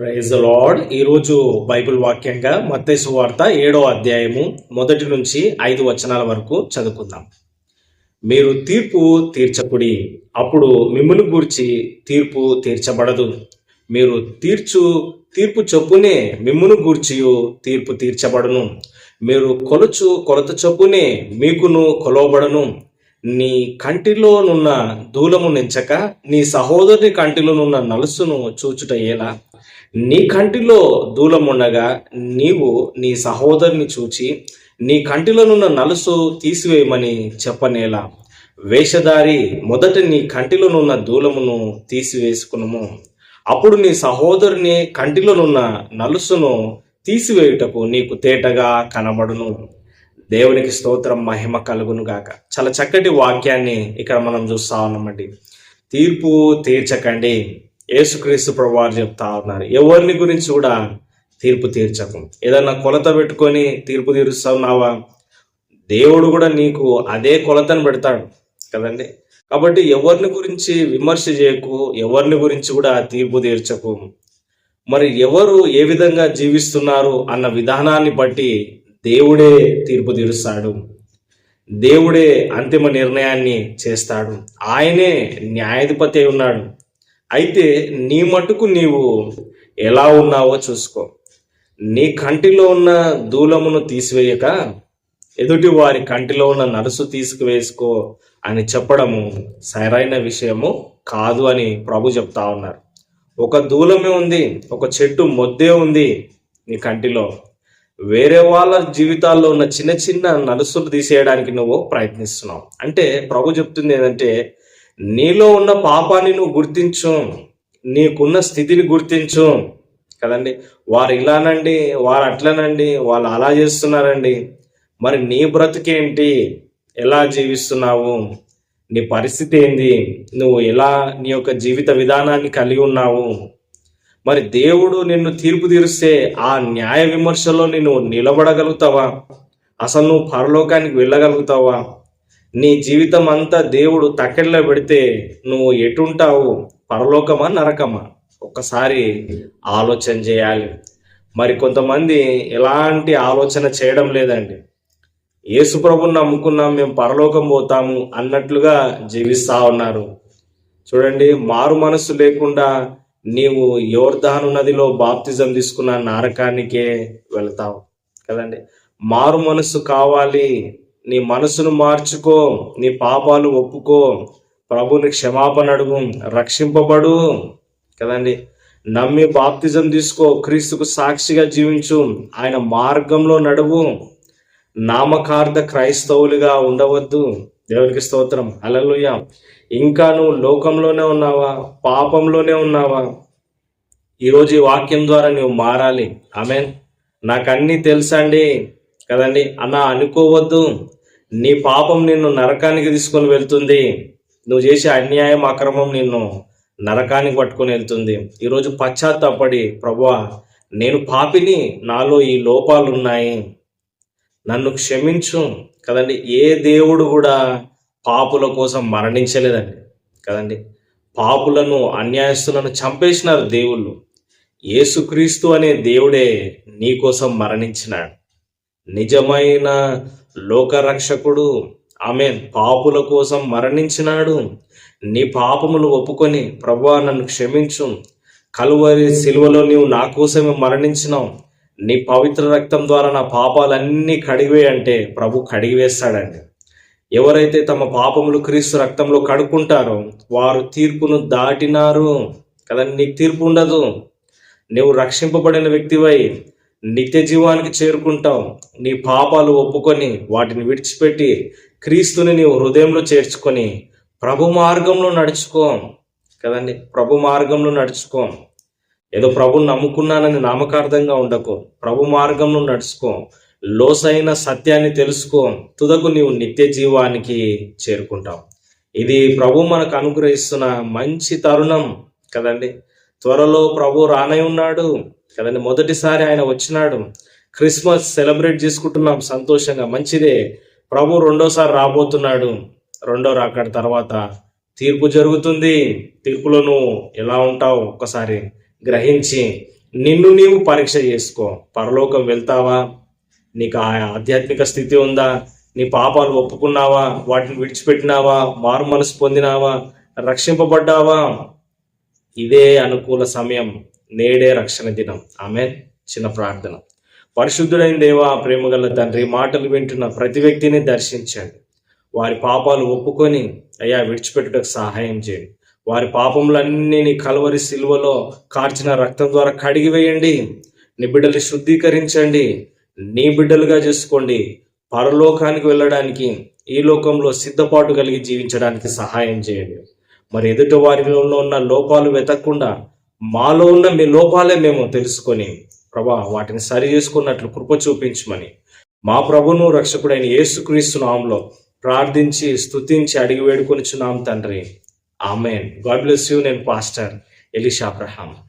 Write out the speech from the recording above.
Praise lord ఈరోజు Bible వాక్యంగా మత్తయి వార్త ఏడో అధ్యాయము మొదటి నుంచి ఐదు వచనాల వరకు చదువుకుందాం. మీరు తీర్పు తీర్చకుడి అప్పుడు మిమ్మల్ని గూర్చి తీర్పు తీర్చబడదు. మీరు తీర్చు తీర్పు చొప్పునే మిమ్మును గూర్చియు తీర్పు తీర్చబడను. మీరు కొలుచు కొలత చొప్పునే మీకును కొలవబడను. నీ కంటిలోనున్న దూలము నెంచక నీ సహోదరుని కంటిలోనున్న నలుసును చూచుట ఎలా? నీ కంటిలో దూలముండగా నీవు నీ సహోదరుని చూచి నీ కంటిలోనున్న నలుసు తీసివేయమని చెప్పనేలా? వేషధారి మొదట నీ కంటిలోనున్న దూలమును తీసివేసుకునుము. అప్పుడు నీ సహోదరుని కంటిలోనున్న నలుసును తీసివేయుటకు నీకు తేటగా కనబడును. దేవునికి స్తోత్రం మహిమ కలుగును గాక. చాలా చక్కటి వాక్యాన్ని ఇక్కడ మనం చూస్తా ఉన్నామండి. తీర్పు తీర్చకండి. యేసుక్రీస్తు ప్రభువారు చెప్తా ఉన్నారు. ఎవరిని గురించి కూడా తీర్పు తీర్చకు. ఏదన్నా కొలత పెట్టుకొని తీర్పు తీరుస్తున్నావా దేవుడు కూడా నీకు అదే కొలతను పెడతాడు కదండి. కాబట్టి ఎవరిని గురించి విమర్శ చేయకు ఎవరిని గురించి కూడా తీర్పు తీర్చకు. మరి ఎవరు ఏ విధంగా జీవిస్తున్నారు అన్న విధానాన్ని బట్టి దేవుడే తీర్పు తీరుస్తాడు. దేవుడే అంతిమ నిర్ణయాన్ని చేస్తాడు. ఆయనే న్యాయాధిపతి ఉన్నాడు. అయితే నీ మటుకు నీవు ఎలా ఉన్నావో చూసుకో. నీ కంటిలో ఉన్న దూలమును తీసివేయక ఎదుటి వారి కంటిలో ఉన్న నరుసు తీసుకువేసుకో అని చెప్పడము సరైన విషయము కాదు అని ప్రభు చెప్తా ఉన్నారు. ఒక దూలమే ఉంది ఒక చెట్టు మొద్దే ఉంది నీ కంటిలో. వేరే వాళ్ళ జీవితాల్లో ఉన్న చిన్న చిన్న నలుసులు తీసేయడానికి నువ్వు ప్రయత్నిస్తున్నావు. అంటే ప్రభు చెప్తుంది ఏంటంటే నీలో ఉన్న పాపాన్ని నువ్వు గుర్తించు. నీకున్న స్థితిని గుర్తించు. కదండి? వారు ఇలానండి వారు అట్లనండి వాళ్ళు అలా చేస్తున్నారండి. మరి నీ బ్రతుకేంటి? ఎలా జీవిస్తున్నావు? నీ పరిస్థితి ఏంది? నువ్వు ఎలా నీ యొక్క జీవిత విధానాన్ని కలిగి ఉన్నావు? మరి దేవుడు నిన్ను తీర్పు తీరుస్తే ఆ న్యాయ విమర్శలో నేను నిలబడగలుగుతావా? అసలు నువ్వు పరలోకానికి వెళ్ళగలుగుతావా? నీ జీవితం అంతా దేవుడు తక్కెళ్ళ పెడితే నువ్వు ఎటుంటావు? పరలోకమా నరకమా? ఒక్కసారి ఆలోచన చేయాలి. మరి కొంతమంది ఎలాంటి ఆలోచన చేయడం లేదండి. యేసుప్రభుని నమ్ముకున్నాం మేము పరలోకం పోతాము అన్నట్లుగా జీవిస్తా ఉన్నారు. చూడండి మారు మనస్సు లేకుండా నీవు యోర్ధాను నదిలో బాప్తిజం తీసుకున్న నారకానికే వెళతావు కదండి. మారు మనస్సు కావాలి. నీ మనసును మార్చుకో. నీ పాపాలు ఒప్పుకో. ప్రభుని క్షమాపణ అడుగు. రక్షింపబడు కదండి. నమ్మి బాప్తిజం తీసుకో. క్రీస్తుకు సాక్షిగా జీవించు. ఆయన మార్గంలో నడువు. నామకార్థ క్రైస్తవులుగా ఉండవద్దు. దేవునికి స్తోత్రం. అలలుయ ఇంకా నువ్వు లోకంలోనే ఉన్నావా? పాపంలోనే ఉన్నావా? ఈరోజు ఈ వాక్యం ద్వారా నువ్వు మారాలి. ఆమె నాకు అన్నీ తెలుసండి. కదండి? అన్న అనుకోవద్దు. నీ పాపం నిన్ను నరకానికి తీసుకొని వెళ్తుంది. నువ్వు చేసే అన్యాయం అక్రమం నిన్ను నరకానికి పట్టుకొని వెళ్తుంది. ఈరోజు పశ్చాత్తాపడి ప్రభా నేను పాపిని నాలో ఈ లోపాలు ఉన్నాయి నన్ను క్షమించు. కదండి ఏ దేవుడు కూడా పాపుల కోసం మరణించలేదండి. కదండి పాపులను అన్యాయస్తులను చంపేసినారు దేవుళ్ళు. ఏసుక్రీస్తు అనే దేవుడే నీ కోసం మరణించినాడు. నిజమైన లోకరక్షకుడు ఆమె పాపుల కోసం మరణించినాడు. నీ పాపములు ఒప్పుకొని ప్రభా నన్ను క్షమించు. కలువరి సిలువలో నీవు నా కోసమే మరణించినావు. నీ పవిత్ర రక్తం ద్వారా నా పాపాలన్నీ కడివే అంటే ప్రభు కడిగివేస్తాడండి. ఎవరైతే తమ పాపములు క్రీస్తు రక్తంలో కడుక్కుంటారో వారు తీర్పును దాటినారు కదా నీకు తీర్పు ఉండదు. నువ్వు రక్షింపబడిన వ్యక్తివై నిత్య జీవానికి చేరుకుంటావు. నీ పాపాలు ఒప్పుకొని వాటిని విడిచిపెట్టి క్రీస్తుని నీవు హృదయంలో చేర్చుకొని ప్రభు మార్గంలో నడుచుకో కదండి ప్రభు మార్గంలో నడుచుకో. ఏదో ప్రభుని నమ్ముకున్నానని నామకార్థంగా ఉండకు. ప్రభు మార్గంలో నడుచుకో. లోసైన సత్యాన్ని తెలుసుకో. తుదకు నీవు నిత్య జీవానికి చేరుకుంటావు. ఇది ప్రభు మనకు అనుగ్రహిస్తున్న మంచి తరుణం కదండి. త్వరలో ప్రభు రానై ఉన్నాడు. కదండి మొదటిసారి ఆయన వచ్చినాడు. క్రిస్మస్ సెలబ్రేట్ చేసుకుంటున్నాం సంతోషంగా. మంచిదే. ప్రభు రెండోసారి రాబోతున్నాడు. రెండో రాకడ తర్వాత తీర్పు జరుగుతుంది. తీర్పులో నువ్వు ఎలా ఉంటావు? ఒక్కసారి గ్రహించి నిన్ను నీవు పరీక్ష చేసుకో. పరలోకం వెళ్తావా? నీకు ఆ ఆధ్యాత్మిక స్థితి ఉందా? నీ పాపాలు ఒప్పుకున్నావా? వాటిని విడిచిపెట్టినావా? మారు మనసు పొందినావా? రక్షింపబడ్డావా? ఇదే అనుకూల సమయం. నేడే రక్షణ దినం. ఆమె చిన్న ప్రార్థన. పరిశుద్ధుడైన దేవా ప్రేమగల తండ్రి మాటలు వింటున్న ప్రతి వ్యక్తిని దర్శించండి. వారి పాపాలు ఒప్పుకొని అయ్యా విడిచిపెట్టుటకు సహాయం చేయండి. వారి పాపములన్నీ నీ కలవరి సిలువలో కార్చిన రక్తం ద్వారా కడిగి వేయండి. నీ బిడ్డల్ని శుద్ధీకరించండి. నీ బిడ్డలుగా చేసుకోండి. పరలోకానికి వెళ్ళడానికి ఈ లోకంలో సిద్ధపాటు కలిగి జీవించడానికి సహాయం చేయండి. మరి ఎదుటి వారిలో ఉన్న లోపాలు వెతకకుండా మాలో ఉన్న మీ లోపాలే మేము తెలుసుకొని ప్రభా వాటిని సరి చేసుకున్నట్లు కృప చూపించమని. మా ప్రభును రక్షకుడైన యేసుక్రీస్తు నామంలో ప్రార్థించి స్తుతించి అడిగి వేడుకొనిచున్నాం తండ్రి. ఆమెన్ గాడ్ బ్లెస్ యూ నేను పాస్టర్ ఎలిషా అబ్రహాం